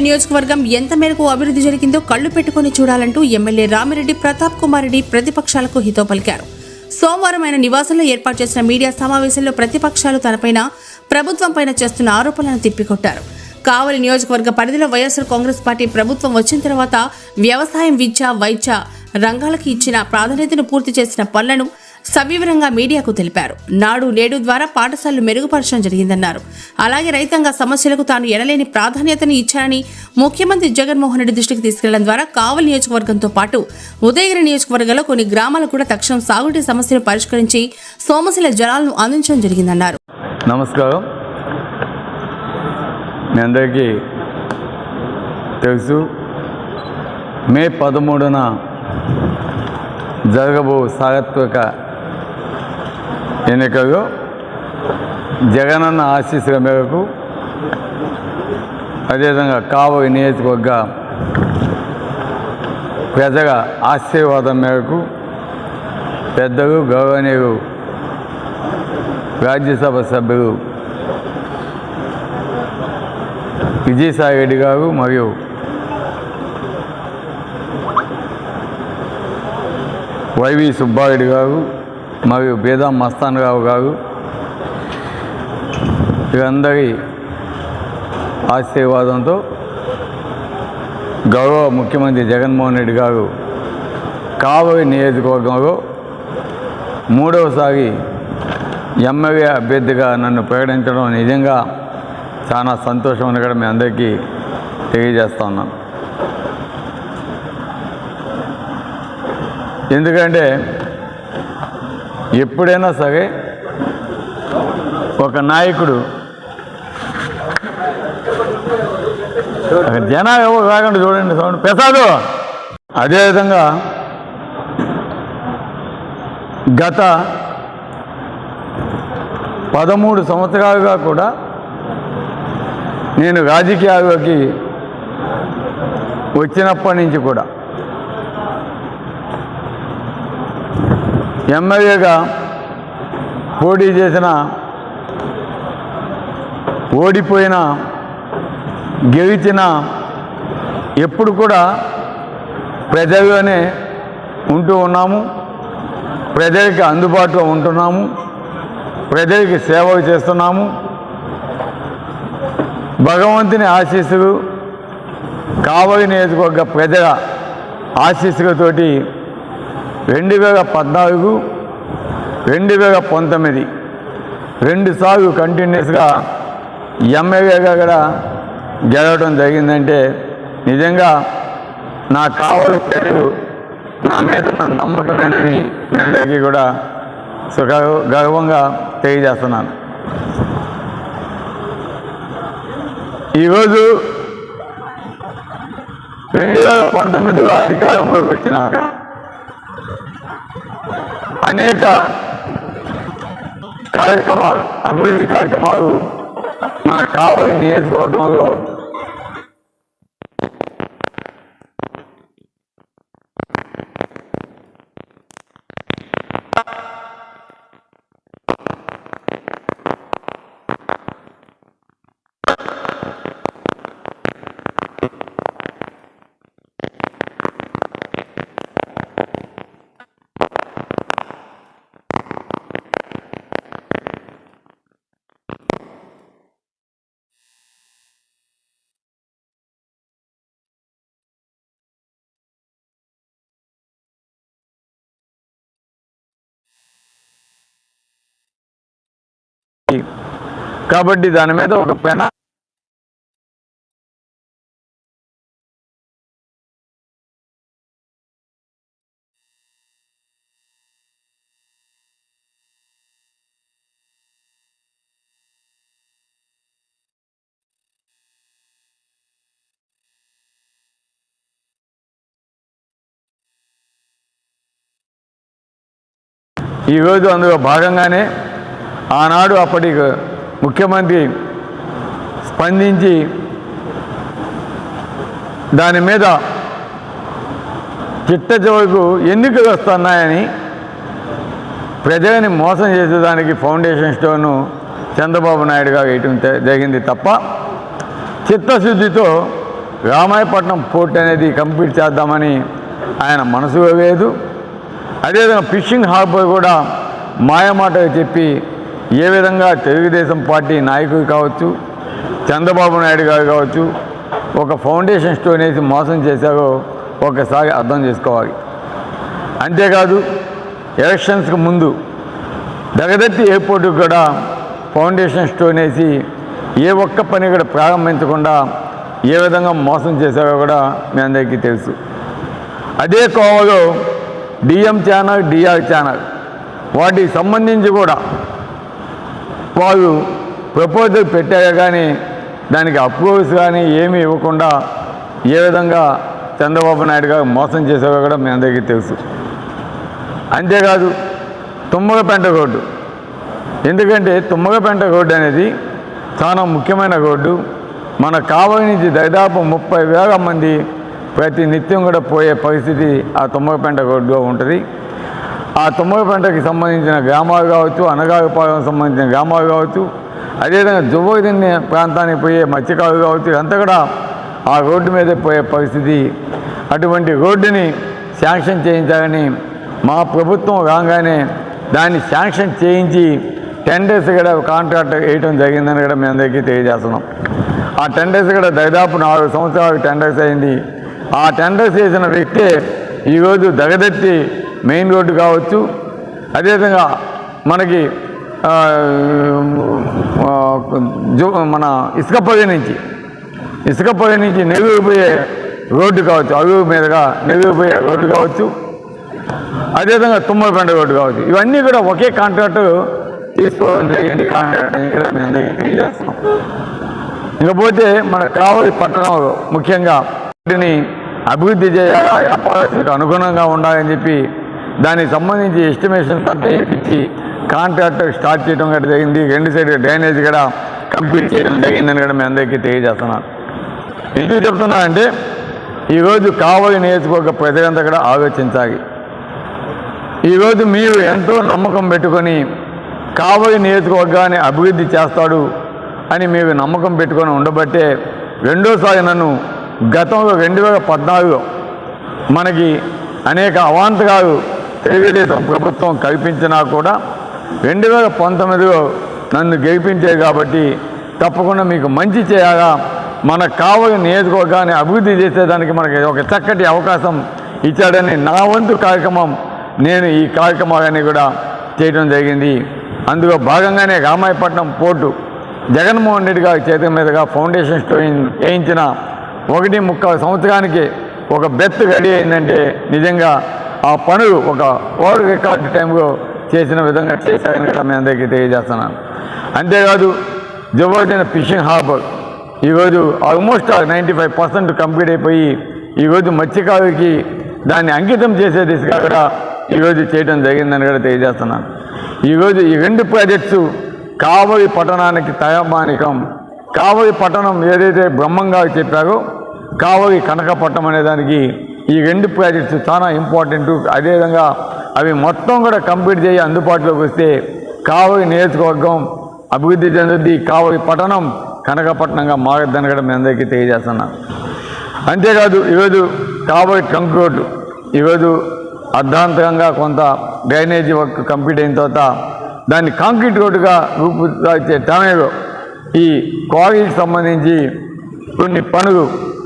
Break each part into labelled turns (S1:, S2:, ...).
S1: కావలి నియోజకవర్గం ఎంత మేరకు అభివృద్ధి జరిగిందో కళ్ళు పెట్టుకుని చూడాలంటూ ఎమ్మెల్యే రామిరెడ్డి ప్రతాప్ కుమార్ రెడ్డి ప్రతిపక్షాలకు హితో పలికారు. సోమవారం ఆయన నివాసంలో ఏర్పాటు చేసిన మీడియా సమావేశంలో ప్రతిపక్షాలు తనపైన ప్రభుత్వంపైన చేస్తున్న ఆరోపణలను తిప్పికొట్టారు. కావలి నియోజకవర్గ పరిధిలో వైఎస్ఆర్ కాంగ్రెస్ పార్టీ ప్రభుత్వం వచ్చిన తర్వాత వ్యవసాయం విద్య వైద్య రంగాలకి ఇచ్చిన ప్రాధాన్యతను పూర్తి చేసిన పనులను సవివరంగా మీడియాకు తెలిపారు. నాడు నేడు ద్వారా పాఠశాలలు మెరుగుపరచడం జరిగిందన్నారు. అలాగే రైతాంగ సమస్యలకు తాను ఎనలేని ప్రాధాన్యతను ఇచ్చారని ముఖ్యమంత్రి జగన్మోహన్ రెడ్డి దృష్టికి తీసుకెళ్ళడం ద్వారా కావలి నియోజకవర్గంతో పాటు ఉదయగిరి నియోజకవర్గంలో కొన్ని గ్రామాలకు కూడా తక్షణం సాగునీటి సమస్యను పరిష్కరించి సోమశిల జలాలను అందించడం జరిగిందన్నారు.
S2: నమస్కారం. మీ అందరికీ తెలుసు. మే పదమూడున జరగబో సార్వత్రిక ఎన్నికల్లో జగనన్న ఆశీస్సుల మేరకు అదేవిధంగా కావలి నియోజకవర్గ ప్రజల ఆశీర్వాదం మేరకు పెద్దలు గౌరవనీయులు రాజ్యసభ సభ్యులు విజయసాయి రెడ్డి గారు మరియు వైవి సుబ్బారెడ్డి గారు మరియు బేదాం మస్తాన్ రావు గారు. వీరందరి ఆశీర్వాదంతో గౌరవ ముఖ్యమంత్రి జగన్మోహన్ రెడ్డి గారు కావలి నియోజకవర్గంలో మూడవసారి ఎమ్మెల్యే అభ్యర్థిగా నన్ను ప్రకటించడం నిజంగా చాలా సంతోషం అని కూడా మీ అందరికీ తెలియజేస్తా ఉన్నాను. ఎందుకంటే ఎప్పుడైనా సరే ఒక నాయకుడు అక్కడ జనాలు ఎవరు కాకుండా చూడండి సౌండ్. ప్రసాదు అదేవిధంగా గత పదమూడు సంవత్సరాలుగా కూడా నేను రాజకీయాల్లోకి వచ్చినప్పటి నుంచి కూడా ఎమ్మెల్యేగా పోటీ చేసిన ఓడిపోయిన గెలిచిన ఎప్పుడు కూడా ప్రజల్లోనే ఉంటూ ఉన్నాము. ప్రజలకి అందుబాటులో ఉంటున్నాము. ప్రజలకి సేవలు చేస్తున్నాము. భగవంతుని ఆశీస్సులు కావలి నియోజకవర్గ ప్రజల ఆశీస్సులతోటి రెండు వేల పద్నాలుగు రెండు వేల పంతొమ్మిది రెండు సార్లు కంటిన్యూస్గా ఎమ్మెల్యేగా కూడా గెలవడం జరిగిందంటే నిజంగా నా కావలి ప్రజలు నా మీద ఉన్న అందరికీ కూడా సుఖ గర్వంగా తెలియజేస్తున్నాను. ఈరోజు రెండు వేల పంతొమ్మిదిలో అధికారంలోకి వచ్చినాక అనేక కార్యక్రమాలు అభివృద్ధి కార్యక్రమాలు మన కావలి నియోజకవర్గంలో. కాబట్టి దాని మీద ఒక పెన ఈరోజు అందులో భాగంగానే ఆనాడు అప్పటి ముఖ్యమంత్రి స్పందించి దాని మీద చిట్ట చివరకు ఎన్నికలు వస్తున్నాయని ప్రజలని మోసం చేసేదానికి ఫౌండేషన్ స్టోను చంద్రబాబు నాయుడు గారు వేయటం జరిగింది తప్ప చిత్తశుద్ధితో రామాయపట్నం పోర్ట్ అనేది కంప్లీట్ చేద్దామని ఆయన మనసు లేదు. అదేవిధంగా ఫిషింగ్ హార్బర్ కూడా మాయమాట చెప్పి ఏ విధంగా తెలుగుదేశం పార్టీ నాయకులు కావచ్చు చంద్రబాబు నాయుడు గారు కావచ్చు ఒక ఫౌండేషన్ స్టోన్ వేసి మోసం చేశారో ఒకసారి అర్థం చేసుకోవాలి. అంతేకాదు ఎలక్షన్స్కి ముందు దగదత్తి ఎయిర్పోర్టుకు కూడా ఫౌండేషన్ స్టోన్ వేసి ఏ ఒక్క పని కూడా ప్రారంభించకుండా ఏ విధంగా మోసం చేశారో కూడా మీ అందరికీ తెలుసు. అదే కోవలో డిఎం ఛానల్ డిఆర్ ఛానల్ వాటికి సంబంధించి కూడా వాళ్ళు ప్రపోజల్ పెట్టారు కానీ దానికి అప్రూవల్స్ కానీ ఏమీ ఇవ్వకుండా ఏ విధంగా చంద్రబాబు నాయుడు గారు మోసం చేసారో కూడా మీ అందరికీ తెలుసు. అంతేకాదు తుమ్మగపెంట రోడ్డు. ఎందుకంటే తుమ్మగపెంట రోడ్డు అనేది చాలా ముఖ్యమైన రోడ్డు. మన కావలి నుంచి దాదాపు ముప్పై వేల మంది ప్రతి నిత్యం కూడా పోయే పరిస్థితి ఆ తుమ్మగపెంట రోడ్డులో ఉంటుంది. ఆ తుమ్మగపెంటకి సంబంధించిన గ్రామాలు కావచ్చు అనగారిపాలెం సంబంధించిన గ్రామాలు కావచ్చు అదేవిధంగా జువ్వదిన్ని ప్రాంతానికి పోయే మత్స్యకారులు కావచ్చు ఇదంతా కూడా ఆ రోడ్డు మీద పోయే పరిస్థితి. అటువంటి రోడ్డుని శాంక్షన్ చేయించాలని మా ప్రభుత్వం రాగానే దాన్ని శాంక్షన్ చేయించి టెండర్స్ కూడా కాంట్రాక్ట్ వేయటం జరిగిందని కూడా మీ అందరికీ తెలియజేస్తున్నాం. ఆ టెండర్స్ కూడా దాదాపు నాలుగు సంవత్సరాలకు టెండర్స్ అయింది. ఆ టెండర్స్ వేసిన వ్యక్తే ఈరోజు దగదెత్తి మెయిన్ రోడ్డు కావచ్చు. అదేవిధంగా మనకి మన ఇసుకపల్లి నుంచి ఇసుకపల్లి నుంచి నెల్లూరు రోడ్డు కావచ్చు. అరువు మీదుగా నెల్లూరు రోడ్డు కావచ్చు. అదేవిధంగా తుమ్మలపెండ రోడ్డు కావచ్చు. ఇవన్నీ కూడా ఒకే కాంట్రాక్టు తీసుకోవడం జరిగింది మేము తెలియజేస్తున్నాం ఇకపోతే మన కావలి పట్టణంలో ముఖ్యంగా వాటిని అభివృద్ధి చేయాలి అనుగుణంగా ఉండాలని చెప్పి దానికి సంబంధించి ఎస్టిమేషన్స్ అంతా ఇచ్చి కాంట్రాక్ట్ స్టార్ట్ చేయడం కూడా జరిగింది. రెండు సైడ్ డ్రైనేజ్ కూడా కంప్లీట్ చేయడం జరిగిందని కూడా మేము అందరికీ తెలియజేస్తున్నాను. ఎందుకు చెప్తున్నా అంటే ఈరోజు కావలి నియోజకవర్గ ప్రజలంతా కూడా ఆలోచించాలి. ఈరోజు మీరు ఎంతో నమ్మకం పెట్టుకొని కావలి నియోజకవర్గాన్ని అభివృద్ధి చేస్తాడు అని మీరు నమ్మకం పెట్టుకొని ఉండబట్టే రెండోసారి నన్ను గతంలో రెండు వేల పద్నాలుగులో మనకి అనేక అవాంతరాలు తెలుగుదేశం ప్రభుత్వం కల్పించినా కూడా రెండు వేల పంతొమ్మిదిలో నన్ను గెలిపించే కాబట్టి తప్పకుండా మీకు మంచి చేయాలా? మనకు కావలి నియోజకవర్గాన్ని అభివృద్ధి చేసేదానికి మనకి ఒక చక్కటి అవకాశం ఇచ్చాడని నా వంతు కార్యక్రమం నేను ఈ కార్యక్రమాలన్నీ కూడా చేయడం జరిగింది. అందులో భాగంగానే రామాయపట్నం పోర్టు జగన్మోహన్ రెడ్డి గారి చేతి మీదుగా ఫౌండేషన్ స్టోన్ వేయించిన ఒకటి ముక్క సంవత్సరానికి ఒక బెత్ రెడీ అయిందంటే నిజంగా ఆ పనులు ఒక వరల్డ్ రికార్డ్ టైంలో చేసిన విధంగా చేశారని కూడా మీ అందరికీ తెలియజేస్తున్నాను. అంతేకాదు జబర్దైన ఫిషింగ్ హార్బర్ ఈరోజు almost ninety five percent complete అయిపోయి ఈరోజు మత్స్యకారులకి దాన్ని అంకితం చేసే దిశగా కూడా ఈరోజు చేయడం జరిగిందని కూడా తెలియజేస్తున్నాను. ఈరోజు ఈ రెండు ప్రాజెక్ట్స్ కావలి పట్టణానికి తయమానికం. కావలి పట్టణం ఏదైతే బ్రహ్మంగా చెప్పారో కావలి కనకపట్నం అనే దానికి ఈ రెండు ప్రాజెక్ట్స్ చాలా ఇంపార్టెంట్ అదేవిధంగా అవి మొత్తం కూడా కంప్లీట్ చేయి అందుబాటులోకి వస్తే కావలి నియోజకవర్గం అభివృద్ధి చెందుద్ది. కావలి పట్టణం కనకపట్నంగా మారద్దని కూడా మీ అందరికీ తెలియజేస్తున్నాను అంతేకాదు ఈరోజు కావలి ట్రంక్ రోడ్డు ఈరోజు అర్ధాంతరంగా కొంత డ్రైనేజీ వర్క్ కంప్లీట్ అయిన తర్వాత దాన్ని కాంక్రీట్ రోడ్డుగా రూపుదాల్చే టైంలో ఈ క్వారీకి సంబంధించి కొన్ని పనులు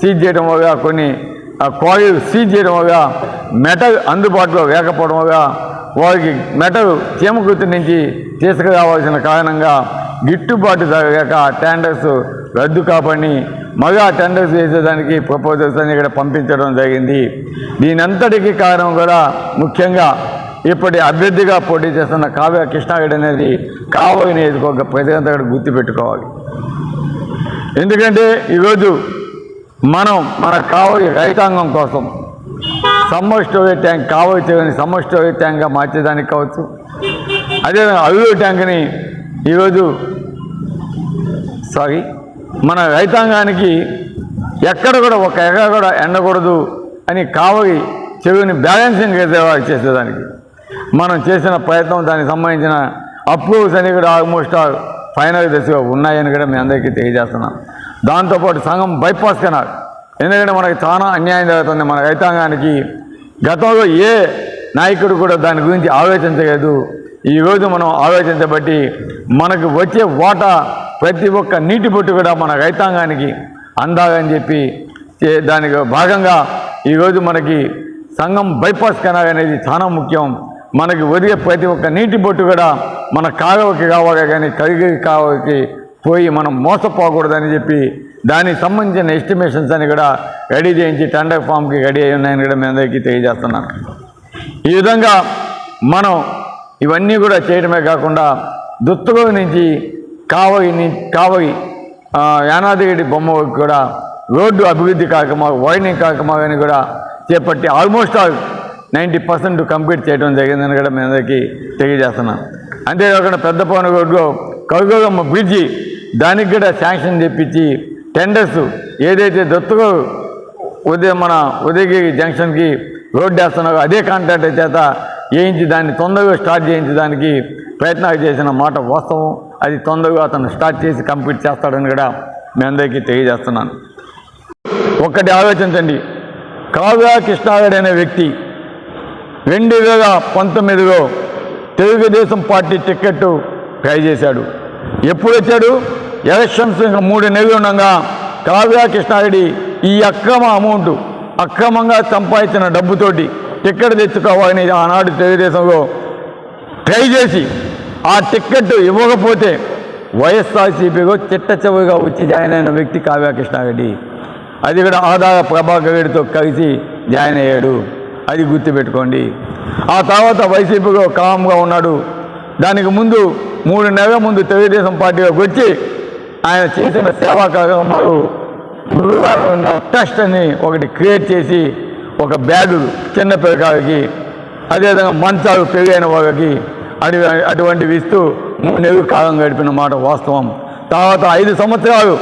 S2: సీజ్ చేయడం వల్ల కొన్ని క్వారీలు సీజ్ చేయడం వల్ల మెటల్ అందుబాటులో లేకపోవడం వల్ల వారికి మెటల్ చీమకుర్తి నుంచి తీసుకురావాల్సిన కారణంగా గిట్టుబాటు జరగక టెండర్స్ రద్దు కాబట్టి మగా టెండర్స్ వేసేదానికి ప్రపోజల్స్ అని ఇక్కడ పంపించడం జరిగింది. దీనంతటికీ కారణం కూడా ముఖ్యంగా ఇప్పటి అభ్యర్థిగా పోటీ చేస్తున్న కావ్య కృష్ణాగడ్ అనేది కావ్య నియోజకవర్గ ప్రజలంతా కూడా గుర్తుపెట్టుకోవాలి. ఎందుకంటే ఈరోజు మనం మన కావలి రైతాంగం కోసం సమ్మర్ స్టోరేజ్ ట్యాంక్ కావలి తెగని సమ్మర్ స్టోరేజ్ ట్యాంక్గా మార్చేదానికి కావచ్చు. అదేవిధంగా అల్లు ట్యాంక్ని ఈరోజు సారీ మన రైతాంగానికి ఎక్కడ కూడా ఒక ఎకర కూడా ఎండకూడదు అని కావలి చెవిని బ్యాలెన్సింగ్ రిజర్వాయర్ చేసేదానికి. మనం చేసిన ప్రయత్నం దానికి సంబంధించిన అప్రూవ్స్ అని కూడా ఆల్మోస్ట్ ఫైనల్ దశగా ఉన్నాయని కూడా మీ అందరికీ తెలియజేస్తున్నాం. దాంతోపాటు సంఘం బైపాస్ కెనాల్. ఎందుకంటే మనకి చాలా అన్యాయం జరుగుతుంది మన రైతాంగానికి. గతంలో ఏ నాయకుడు కూడా దాని గురించి ఆలోచించలేదు. ఈరోజు మనం ఆలోచించబట్టి మనకు వచ్చే వాటా ప్రతి ఒక్క నీటి బొట్టు కూడా మన రైతాంగానికి అందాలని చెప్పి దానికి భాగంగా ఈరోజు మనకి సంఘం బైపాస్ కెనాల్ అనేది చాలా ముఖ్యం. మనకి ఒదిగే ప్రతి ఒక్క నీటి బొట్టు కూడా మన కాలువకి కావాలి కానీ కరిగి కాలువకి పోయి మనం మోసపోకూడదని చెప్పి దానికి సంబంధించిన ఎస్టిమేషన్స్ అని కూడా రెడీ చేయించి టెండర్ ఫామ్కి రెడీ అయి ఉన్నాయని కూడా మీ అందరికీ తెలియజేస్తున్నాను. ఈ విధంగా మనం ఇవన్నీ కూడా చేయడమే కాకుండా దుత్తులో నుంచి కావగి నుంచి కావగి ఆ, యానాదిగడి బొమ్మ కూడా రోడ్డు అభివృద్ధి కార్యక్రమాలు వైడింగ్ కార్యక్రమాలని కూడా చేపట్టి almost all ninety percent complete చేయడం జరిగిందని కూడా మీ అందరికీ తెలియజేస్తున్నాను. అంతేకాకుండా పెద్ద పవన్ రోడ్లో కరుగమ్మ బ్రిడ్జి దానికి కూడా శాంక్షన్ తెప్పించి టెండర్స్ ఏదైతే దొత్తుగా ఉదయం మన ఉదయగిరి జంక్షన్కి రోడ్డు వేస్తున్నారో అదే కాంట్రాక్టర్ చేత వేయించి దాన్ని తొందరగా స్టార్ట్ చేయించడానికి ప్రయత్నాలు చేసిన మాట వాస్తవం. అది తొందరగా అతను స్టార్ట్ చేసి కంప్లీట్ చేస్తాడని కూడా మీ అందరికీ తెలియజేస్తున్నాను. ఒక్కటి ఆలోచించండి. కావ్య కృష్ణారెడ్డి అనే వ్యక్తి రెండు వేల పంతొమ్మిదిలో తెలుగుదేశం పార్టీ టిక్కెట్టు ట్రై చేశాడు. ఎప్పుడు వచ్చాడు? ఎలక్షన్స్ ఇంకా మూడు నెలలు ఉండగా కావ్య కృష్ణారెడ్డి ఈ అక్రమ అమౌంట్ అక్రమంగా సంపాదించిన డబ్బుతోటి టిక్కెట్ తెచ్చుకోవాలని ఆనాడు తెలుగుదేశంలో ట్రై చేసి ఆ టిక్కెట్ ఇవ్వకపోతే వైఎస్ఆర్సీపీలో చిట్ట చివరిగా వచ్చి జాయిన్ అయిన వ్యక్తి కావ్య కృష్ణారెడ్డి. అది కూడా ఆదాయ ప్రభాకర్ రెడ్డితో కలిసి జాయిన్ అయ్యాడు. అది గుర్తుపెట్టుకోండి. ఆ తర్వాత వైసీపీలో కామ్గా ఉన్నాడు దానికి ముందు మూడు నెలల ముందు తెలుగుదేశం పార్టీలోకి వచ్చి ఆయన చేసిన సేవా కార్యక్రమాలు ట్రస్ట్ అని ఒకటి క్రియేట్ చేసి ఒక బ్యాగు చిన్న పిల్లకాయలకి అదేవిధంగా మంచాలు పెరిగైన వాళ్ళకి అటు అటువంటివి ఇస్తూ మూడు నెలలు కాలం గడిపిన మాట వాస్తవం. తర్వాత ఐదు సంవత్సరాలు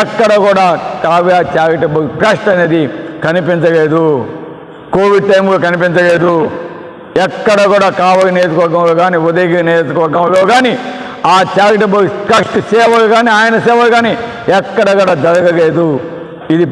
S2: ఎక్కడ కూడా కావ్య చారిటబుల్ ట్రస్ట్ అనేది కనిపించలేదు. కోవిడ్ టైంలో కనిపించలేదు. ఎక్కడ కూడా కావలి నియోజకవర్గంలో కానీ ఉదయగిరి నియోజకవర్గంలో కానీ ఆ చారిటబుల్ ట్రస్ట్ సేవలు కానీ ఆయన సేవలు కానీ ఎక్కడ కూడా జరగలేదు. ఇది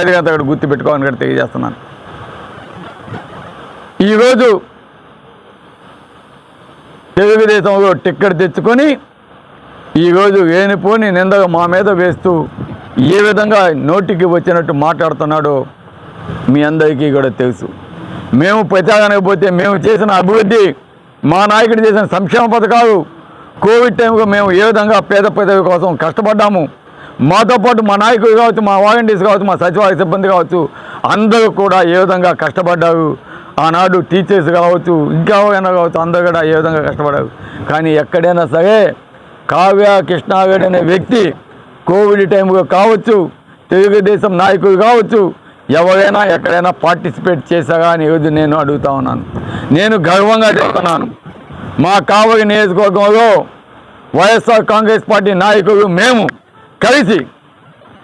S2: బయటగా అక్కడ గుర్తుపెట్టుకోవాలని కూడా తెలియజేస్తున్నాను. ఈరోజు తెలుగుదేశంలో టిక్కెట్ తెచ్చుకొని ఈరోజు వేణిపోని నిందగా మా మీద వేస్తూ ఏ విధంగా నోటికి వచ్చినట్టు మాట్లాడుతున్నాడో మీ అందరికీ కూడా తెలుసు. మేము ప్రచారానికి పోతే మేము చేసిన అభివృద్ధి మా నాయకుడు చేసిన సంక్షేమ పథకాలు కోవిడ్ టైంలో మేము ఏ విధంగా పేద పేద కోసం కష్టపడ్డాము మాతో పాటు మా నాయకులు కావచ్చు మా వాలంటీర్స్ కావచ్చు మా సచివాలయ సిబ్బంది కావచ్చు అందరూ కూడా ఏ విధంగా కష్టపడ్డారు? ఆనాడు టీచర్స్ కావచ్చు ఇంకా ఎవరైనా కావచ్చు అందరూ కూడా ఏ విధంగా కష్టపడ్డారు? కానీ ఎక్కడైనా సరే కావ్య కృష్ణావేడు అనే వ్యక్తి కోవిడ్ టైంలో కావచ్చు తెలుగుదేశం నాయకులు కావచ్చు ఎవరైనా ఎక్కడైనా పార్టిసిపేట్ చేశారా అని ఈరోజు నేను అడుగుతా ఉన్నాను. నేను గర్వంగా చెప్తున్నాను. మా కావలి నియోజకవర్గంలో వైఎస్ఆర్ కాంగ్రెస్ పార్టీ నాయకులు మేము కలిసి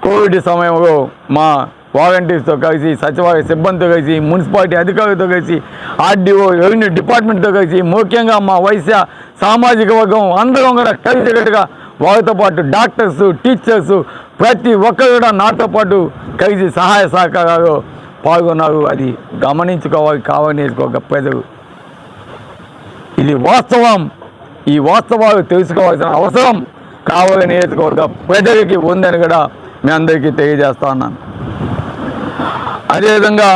S2: కోవిడ్ సమయంలో మా వాలంటీర్స్తో కలిసి సచివాలయ సిబ్బందితో కలిసి మున్సిపాలిటీ అధికారులతో కలిసి ఆర్డీఓ రెవెన్యూ డిపార్ట్మెంట్తో కలిసి ముఖ్యంగా మా వైశ్య సామాజిక వర్గం అందరం కూడా కలిసికట్టుగా వాళ్ళతో పాటు డాక్టర్స్ టీచర్స్ ప్రతి ఒక్కరు కూడా నాతో పాటు కలిసి సహాయ సహకారాలు పాల్గొన్నారు. అది గమనించుకోవాలి కావాలని ఒక ప్రజలు. ఇది వాస్తవం. ఈ వాస్తవాలు తెలుసుకోవాల్సిన అవసరం. కావాలని నియోజకవర్గ ప్రజలకి ఉందని కూడా మీ అందరికీ తెలియజేస్తా ఉన్నాను. అదేవిధంగా